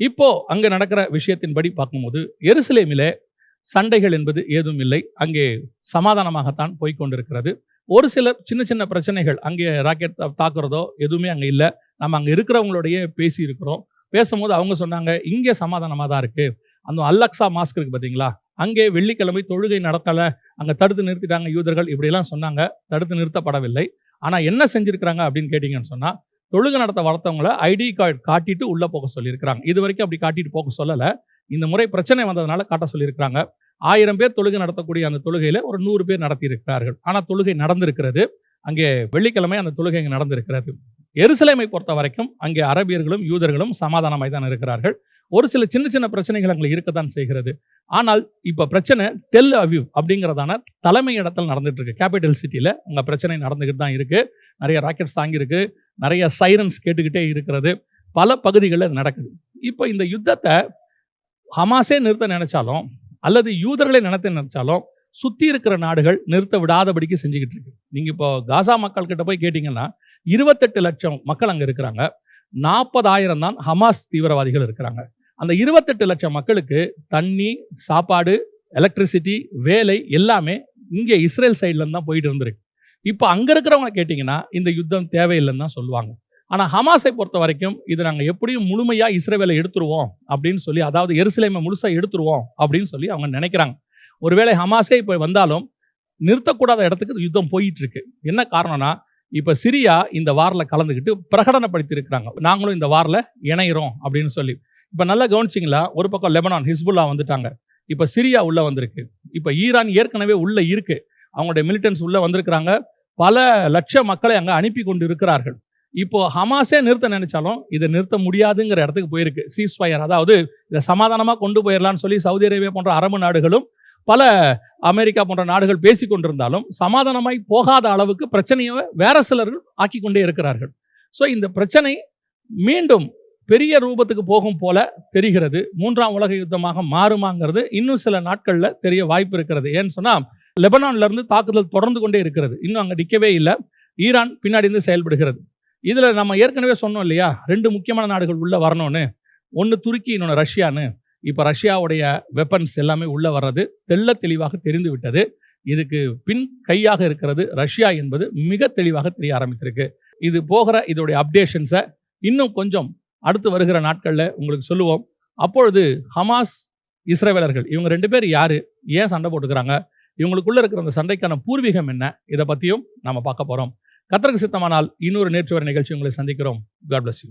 இப்போ அங்கே நடக்கிற விஷயத்தின்படி பார்க்கும்போது எருசலேமிலே சண்டைகள் என்பது ஏதும் இல்லை. அங்கே சமாதானமாகத்தான் போய்கொண்டிருக்கிறது ஒரு சில சின்ன சின்ன பிரச்சனைகள் அங்கே ராக்கெட் தாக்குறதோ எதுவுமே அங்கே இல்லை. நம்ம அங்கே இருக்கிறவங்களோடயே பேசி இருக்கிறோம் பேசும்போது அவங்க சொன்னாங்க இங்கே சமாதானமாக தான் இருக்குது அந்த அல்லக்ஸா மாஸ்க் இருக்குது பார்த்தீங்களா? அங்கே வெள்ளிக்கிழமை தொழுகை நடத்தலை அங்கே தடுத்து நிறுத்திட்டாங்க யூதர்கள். இப்படியெல்லாம் சொன்னாங்க. தடுத்து நிறுத்தப்படவில்லை. ஆனால் என்ன செஞ்சுருக்கிறாங்க அப்படின்னு கேட்டிங்கன்னு சொன்னால் தொழுகை நடத்த வளர்த்தவங்கள ஐடி கார்டு காட்டிட்டு உள்ளே போக சொல்லியிருக்கிறாங்க. இது வரைக்கும் அப்படி காட்டிட்டு போக சொல்லலை. இந்த முறை பிரச்சனை வந்ததுனால காட்ட சொல்லியிருக்கிறாங்க. ஆயிரம் பேர் தொழுகை நடத்தக்கூடிய அந்த தொழுகையில் ஒரு நூறு பேர் நடத்தியிருக்கிறார்கள். ஆனால் தொழுகை நடந்திருக்கிறது. அங்கே வெள்ளிக்கிழமை அந்த தொழுகை அங்கே நடந்திருக்கிறது. எருசலேமை பொறுத்த வரைக்கும் அங்கே அரபியர்களும் யூதர்களும் சமாதானமாய் தான் இருக்கிறார்கள். ஒரு சில சின்ன சின்ன பிரச்சனைகள் அங்கே இருக்கத்தான் செய்கிறது. ஆனால் இப்போ பிரச்சனை டெல் அவிவ் அப்படிங்கிறதான தலைமை இடத்தில் நடந்துட்டு இருக்கு கேபிட்டல் சிட்டியில் அங்கே பிரச்சனை நடந்துக்கிட்டு தான் இருக்குது நிறைய ராக்கெட்ஸ் தாங்கியிருக்கு. நிறைய சைரன்ஸ் கேட்டுக்கிட்டே இருக்கிறது. பல பகுதிகளில் நடக்குது. இப்போ இந்த யுத்தத்தை ஹமாஸே நிறுத்த நினைச்சாலும் அல்லது யூதர்களை நினைத்த நினைச்சாலும் சுற்றி இருக்கிற நாடுகள் நிறுத்த விடாதபடிக்கு செஞ்சுக்கிட்டு இருக்கு. நீங்கள் இப்போ காசா மக்கள்கிட்ட போய் கேட்டிங்கன்னா இருபத்தெட்டு லட்சம் மக்கள் அங்கே இருக்கிறாங்க. நாற்பதாயிரம் தான் ஹமாஸ் தீவிரவாதிகள் இருக்கிறாங்க. அந்த இருபத்தெட்டு லட்சம் மக்களுக்கு தண்ணி சாப்பாடு எலக்ட்ரிசிட்டி வேலை எல்லாமே இங்கே இஸ்ரேல் சைட்லேருந்து தான் போயிட்டு இருந்திருக்கு. இப்போ அங்கே இருக்கிறவங்க கேட்டிங்கன்னா இந்த யுத்தம் தேவையில்லைன்னு தான் சொல்லுவாங்க. ஆனால் ஹமாஸை பொறுத்த வரைக்கும் இது நாங்கள் எப்படியும் முழுமையாக இஸ்ரேவேலை எடுத்துருவோம் அப்படின்னு சொல்லி அதாவது எருசலேமை முழுசாக எடுத்துருவோம் அப்படின்னு சொல்லி அவங்க நினைக்கிறாங்க. ஒருவேளை ஹமாஸே இப்போ வந்தாலும் நிறுத்தக்கூடாத இடத்துக்கு யுத்தம் போயிட்டுருக்கு என்ன காரணம்னா இப்போ சிரியா இந்த வாரில் கலந்துக்கிட்டு பிரகடனப்படுத்தி இருக்கிறாங்க நாங்களும் இந்த வாரில் இணையிறோம் அப்படின்னு சொல்லி. இப்போ நல்லா கவனிச்சிங்களா? ஒரு பக்கம் லெபனான் ஹிஸ்புல்லா வந்துட்டாங்க. இப்போ சிரியா உள்ளே வந்திருக்கு. இப்போ ஈரான் ஏற்கனவே உள்ளே இருக்கு. அவங்களுடைய மிலிட்டன்ஸ் உள்ளே வந்திருக்கிறாங்க. பல லட்ச மக்களை அங்கே அனுப்பி கொண்டு இருக்கிறார்கள் இப்போ ஹமாஸே நிறுத்த நினைச்சாலும் இதை நிறுத்த முடியாதுங்கிற இடத்துக்கு போயிருக்கு. சீஸ் ஃபயர் அதாவது இதை சமாதானமாக கொண்டு போயிடலாம்னு சொல்லி சவுதி அரேபியா போன்ற அரபு நாடுகளும் பல அமெரிக்கா போன்ற நாடுகள் பேசி கொண்டிருந்தாலும் சமாதானமாய் போகாத அளவுக்கு பிரச்சனையை வேற சிலர்கள் ஆக்கி கொண்டே இருக்கிறார்கள். ஸோ இந்த பிரச்சனை மீண்டும் பெரிய ரூபத்துக்கு போகும் போல தெரிகிறது. மூன்றாம் உலக யுத்தமாக மாறுமாங்கிறது இன்னும் சில நாட்களில் தெரிய வாய்ப்பு இருக்கிறது. ஏன்னு சொன்னால் லெபனான்லேருந்து தாக்குதல் தொடர்ந்து கொண்டே இருக்கிறது. இன்னும் அங்கே நிற்கவே இல்லை. ஈரான் பின்னாடி இருந்து செயல்படுகிறது. இதில் நம்ம ஏற்கனவே சொன்னோம் இல்லையா? ரெண்டு முக்கியமான நாடுகள் உள்ளே வரணும்னு. ஒன்று துருக்கி இன்னொன்று ரஷ்யான்னு. இப்போ ரஷ்யாவுடைய வெப்பன்ஸ் எல்லாமே உள்ளே வர்றது தெள்ள தெளிவாக தெரிந்து விட்டது இதுக்கு பின் கையாக இருக்கிறது ரஷ்யா என்பது மிக தெளிவாக தெரிய ஆரம்பித்திருக்கு. இது போகிற இதோடைய அப்டேஷன்ஸை இன்னும் கொஞ்சம் அடுத்து வருகிற நாட்களில் உங்களுக்கு சொல்லுவோம். அப்பொழுது ஹமாஸ் இஸ்ரேவேலர்கள் இவங்க ரெண்டு பேர் யார்? ஏன் சண்டை போட்டுக்கிறாங்க? இவங்களுக்குள்ள இருக்கிற அந்த சண்டைக்கான பூர்வீகம் என்ன? இதை பற்றியும் நம்ம பார்க்க போகிறோம் கத்தருக்கு சித்தமானால் இன்னொரு நேற்று வர நிகழ்ச்சி உங்களை சந்திக்கிறோம். God bless you